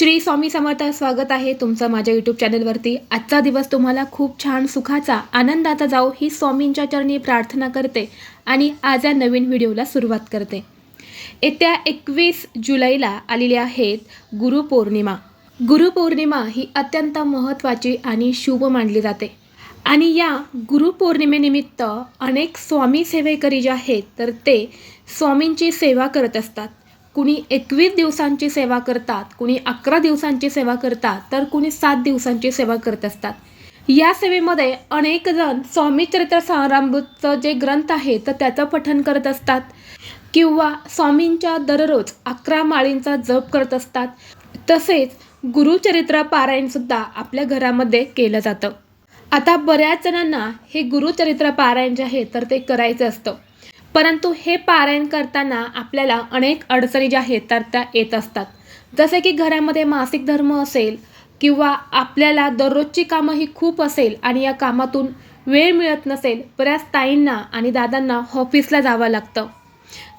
श्री स्वामी समर्थ स्वागत आहे तुमचं माझ्या यूट्यूब चॅनलवरती आजचा दिवस तुम्हाला खूप छान सुखाचा आनंदाचा जाओ ही स्वामींच्या चरणी प्रार्थना करते आणि आज या नवीन व्हिडिओला सुरुवात करते. येत्या एकवीस जुलैला आलेली आहेत गुरुपौर्णिमा गुरुपौर्णिमा ही अत्यंत महत्त्वाची आणि शुभ मानली जाते. आणि या गुरुपौर्णिमेनिमित्त अनेक स्वामी सेवेकरी जे आहेत तर ते स्वामींची सेवा करत असतात. कुणी एकवीस दिवसांची सेवा करतात कुणी अकरा दिवसांची सेवा करतात तर कुणी सात दिवसांची सेवा करत असतात. या सेवेमध्ये अनेक जण स्वामीचरित्र सारामृतचं जे ग्रंथ आहे तर त्याचं पठण करत असतात. किंवा स्वामींच्या दररोज अकरा माळींचा जप करत असतात. तसेच गुरुचरित्र पारायणसुद्धा आपल्या घरामध्ये केलं जातं. आता बऱ्याच जणांना हे गुरुचरित्र पारायण जे आहे तर ते करायचं असतं. परंतु हे पारायण करताना आपल्याला अनेक अडचणी ज्या आहेत तर त्या येत असतात. जसे की घरामध्ये मासिक धर्म असेल किंवा आपल्याला दररोजची कामं ही खूप असेल आणि या कामातून वेळ मिळत नसेल बऱ्याच ताईंना आणि दादांना ऑफिसला जावं लागतं.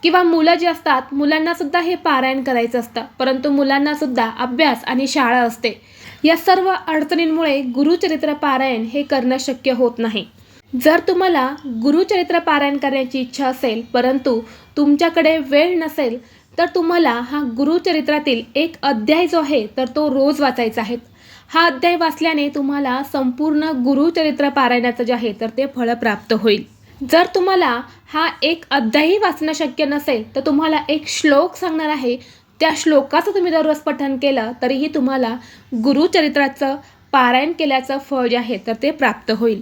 किंवा मुलं जी असतात मुलांनासुद्धा हे पारायण करायचं असतं. परंतु मुलांनासुद्धा अभ्यास आणि शाळा असते. या सर्व अडचणींमुळे गुरुचरित्र पारायण हे करणं शक्य होत नाही. जर तुम्हाला गुरुचरित्र पारायण करण्याची इच्छा असेल परंतु तुमच्याकडे वेळ नसेल तर तुम्हाला हा गुरुचरित्रातील एक अध्याय जो आहे तर तो रोज वाचायचा आहे. हा अध्याय वाचल्याने तुम्हाला संपूर्ण गुरुचरित्र पारायणाचं जे आहे तर ते फळ प्राप्त होईल. जर तुम्हाला हा एक अध्यायही वाचणं शक्य नसेल तर तुम्हाला एक श्लोक सांगणार आहे. त्या श्लोकाचं तुम्ही दररोज पठण केलं तरीही तुम्हाला गुरुचरित्राचं पारायण केल्याचं फळ जे आहे तर ते प्राप्त होईल.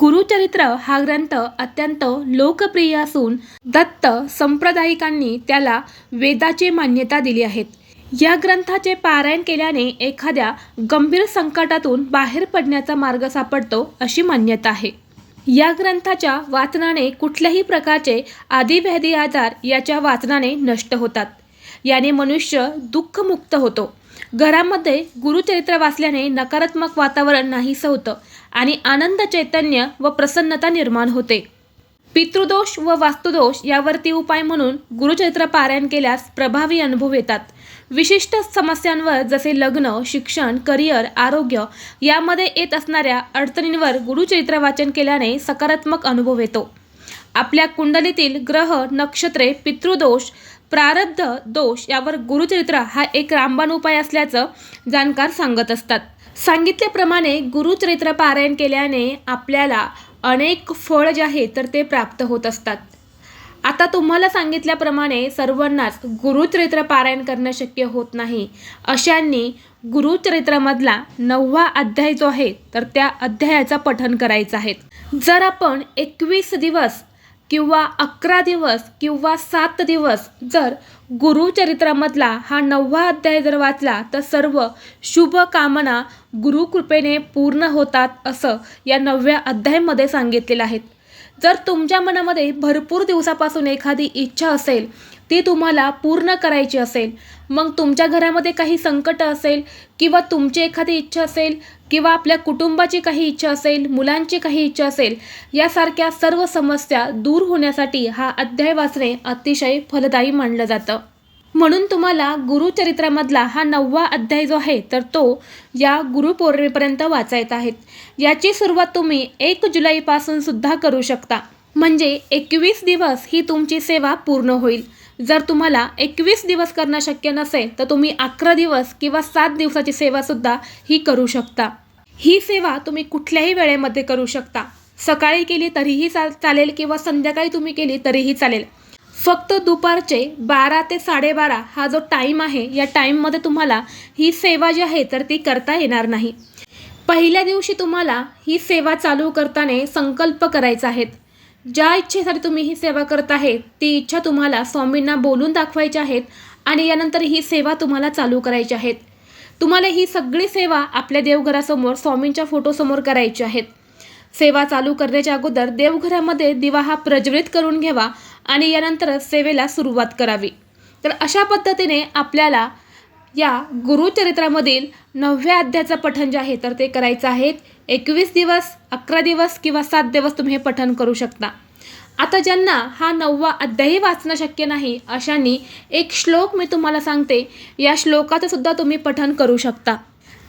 गुरुचरित्र हा ग्रंथ अत्यंत लोकप्रिय असून दत्त संप्रदायिकांनी त्याला वेदाची मान्यता दिली आहेत या ग्रंथाचे पारायण केल्याने एखाद्या गंभीर संकटातून बाहेर पडण्याचा मार्ग सापडतो अशी मान्यता आहे. या ग्रंथाच्या वाचनाने कुठल्याही प्रकारचे आदिव्याधी आजार याच्या वाचनाने नष्ट होतात. याने मनुष्य दुःखमुक्त होतो. घरामध्ये गुरुचरित्र वाचल्याने नकारात्मक वातावरण नाहीसं होतं. आणि आनंद चैतन्य व प्रसन्नता निर्माण होते. पितृदोष व वास्तुदोष यावरती उपाय म्हणून गुरुचरित्र पारायण केल्यास प्रभावी अनुभव येतात. विशिष्ट समस्यांवर जसे लग्न शिक्षण करिअर आरोग्य यामध्ये येत असणाऱ्या अडचणींवर गुरुचरित्र वाचन केल्याने सकारात्मक अनुभव येतो. आपल्या कुंडलीतील ग्रह नक्षत्रे पितृदोष प्रारब्ध दोष यावर गुरुचरित्र हा एक रामबाण उपाय असल्याचं जाणकार सांगत असतात. सांगितल्याप्रमाणे गुरुचरित्र पारायण केल्याने आपल्याला अनेक फळ जे आहे तर ते प्राप्त होत असतात. आता तुम्हाला सांगितल्याप्रमाणे सर्वांनाच गुरुचरित्र पारायण करणं शक्य होत नाही. अशांनी गुरुचरित्रामधला नववा अध्याय जो आहे तर त्या अध्यायाचं पठन करायचं आहे. जर आपण एकवीस दिवस किंवा अकरा दिवस किंवा सात दिवस जर गुरुचरित्रामधला हा नववा अध्याय जर वाचला तर सर्व शुभ कामना गुरुकृपेने पूर्ण होतात असं या नवव्या अध्यायामध्ये सांगितलेलं आहे. जर तुमच्या मनामध्ये भरपूर दिवसापासून एखादी इच्छा असेल ती तुम्हाला पूर्ण करायची असेल मग तुमच्या घरामध्ये काही संकट असेल किंवा तुमची एखादी इच्छा असेल किंवा आपल्या कुटुंबाची काही इच्छा असेल मुलांची काही इच्छा असेल यासारख्या सर्व समस्या दूर होण्यासाठी हा अध्याय वाचणे अतिशय फलदायी मानलं जातं. म्हणून तुम्हाला गुरुचरित्रामधला हा नववा अध्याय जो आहे तर तो या गुरुपौर्णिमेपर्यंत वाचायचा आहे. याची सुरुवात तुम्ही एक जुलैपासून सुद्धा करू शकता. म्हणजे एकवीस दिवस ही तुमची सेवा पूर्ण होईल. जर तुम्हाला एकवीस दिवस करणं शक्य नसेल तर तुम्ही अकरा दिवस किंवा सात दिवसाची सेवासुद्धा ही करू शकता. ही सेवा तुम्ही कुठल्याही वेळेमध्ये करू शकता. सकाळी केली तरीही चाल चालेल किंवा संध्याकाळी तुम्ही केली तरीही चालेल. फक्त दुपारचे बारा ते साडेबारा हा जो टाईम आहे या टाईममध्ये तुम्हाला ही सेवा जी आहे तर ती करता येणार नाही. पहिल्या दिवशी तुम्हाला ही सेवा चालू करताना संकल्प करायचा आहेत ज्या इच्छेसाठी तुम्ही ही सेवा करत आहे ती इच्छा तुम्हाला स्वामींना बोलून दाखवायची आहेत आणि यानंतर ही सेवा तुम्हाला चालू करायची आहेत. तुम्हाला ही सगळी सेवा आपल्या देवघरासमोर स्वामींच्या फोटोसमोर करायची आहेत. सेवा चालू करण्याच्या अगोदर देवघरामध्ये दिवा हा प्रज्वलित करून घ्यावा आणि यानंतर सेवेला सुरुवात करावी. तर अशा पद्धतीने आपल्याला या गुरुचरित्रामधील नवव्या अध्यायाचं पठण जे आहे तर ते करायचं आहे एकवीस दिवस अकरा दिवस किंवा सात दिवस तुम्ही हे पठण करू शकता. आता ज्यांना हा नववा अध्यायही वाचणं शक्य नाही अशांनी एक श्लोक मी तुम्हाला सांगते. या श्लोकाचं सुद्धा तुम्ही पठण करू शकता.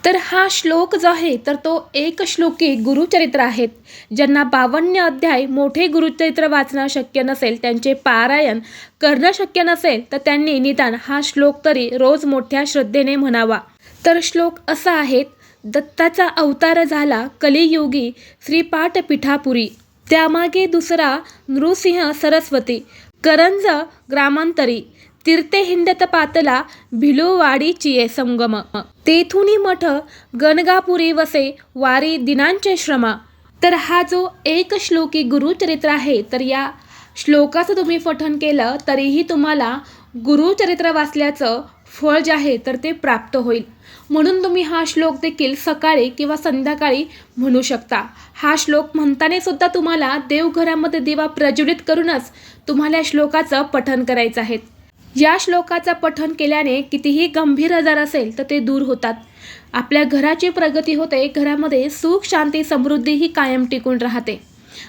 तर हा श्लोक जो आहे तर तो एक श्लोकी गुरुचरित्र आहेत. ज्यांना बावन्न अध्याय मोठे गुरुचरित्र वाचणं शक्य नसेल त्यांचे पारायण करणं शक्य नसेल तर त्यांनी निदान हा श्लोक तरी रोज मोठ्या श्रद्धेने म्हणावा. तर श्लोक असा आहे दत्ताचा अवतार झाला कलियुगी श्रीपाठपीठापुरी. त्यामागे दुसरा नृसिंह सरस्वती करंज ग्रामांतरी. तीर्थे हिंडत पातला भिलोवाडीचिये संगम. तेथुनी मठ गणगापुरी वसे वारी दिनांचे श्रमा. तर हा जो एक श्लोकी गुरुचरित्र आहे तर या श्लोकाचं तुम्ही पठण केलं तरीही तुम्हाला गुरुचरित्र वाचल्याचं फळ जे आहे तर ते प्राप्त होईल. म्हणून तुम्ही हा श्लोक देखील सकाळी किंवा संध्याकाळी म्हणू शकता. हा श्लोक म्हणताना सुद्धा तुम्हाला देवघरामध्ये दिवा प्रज्वलित करूनच तुम्हाला या श्लोकाचं पठण करायचं आहे. या श्लोकाचं पठन केल्याने कितीही गंभीर आजार असेल तर ते दूर होतात. आपल्या घराची प्रगती होते घरामध्ये सुख शांती समृद्धी ही कायम टिकून राहते.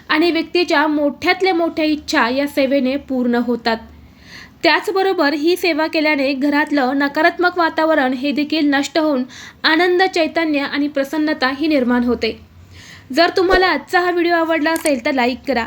आणि व्यक्तीच्या मोठ्यातल्या मोठ्या इच्छा या सेवेने पूर्ण होतात. त्याचबरोबर ही सेवा केल्याने घरातलं नकारात्मक वातावरण हे देखील नष्ट होऊन आनंद चैतन्य आणि प्रसन्नता ही निर्माण होते. जर तुम्हाला आजचा हा व्हिडिओ आवडला असेल तर लाईक करा.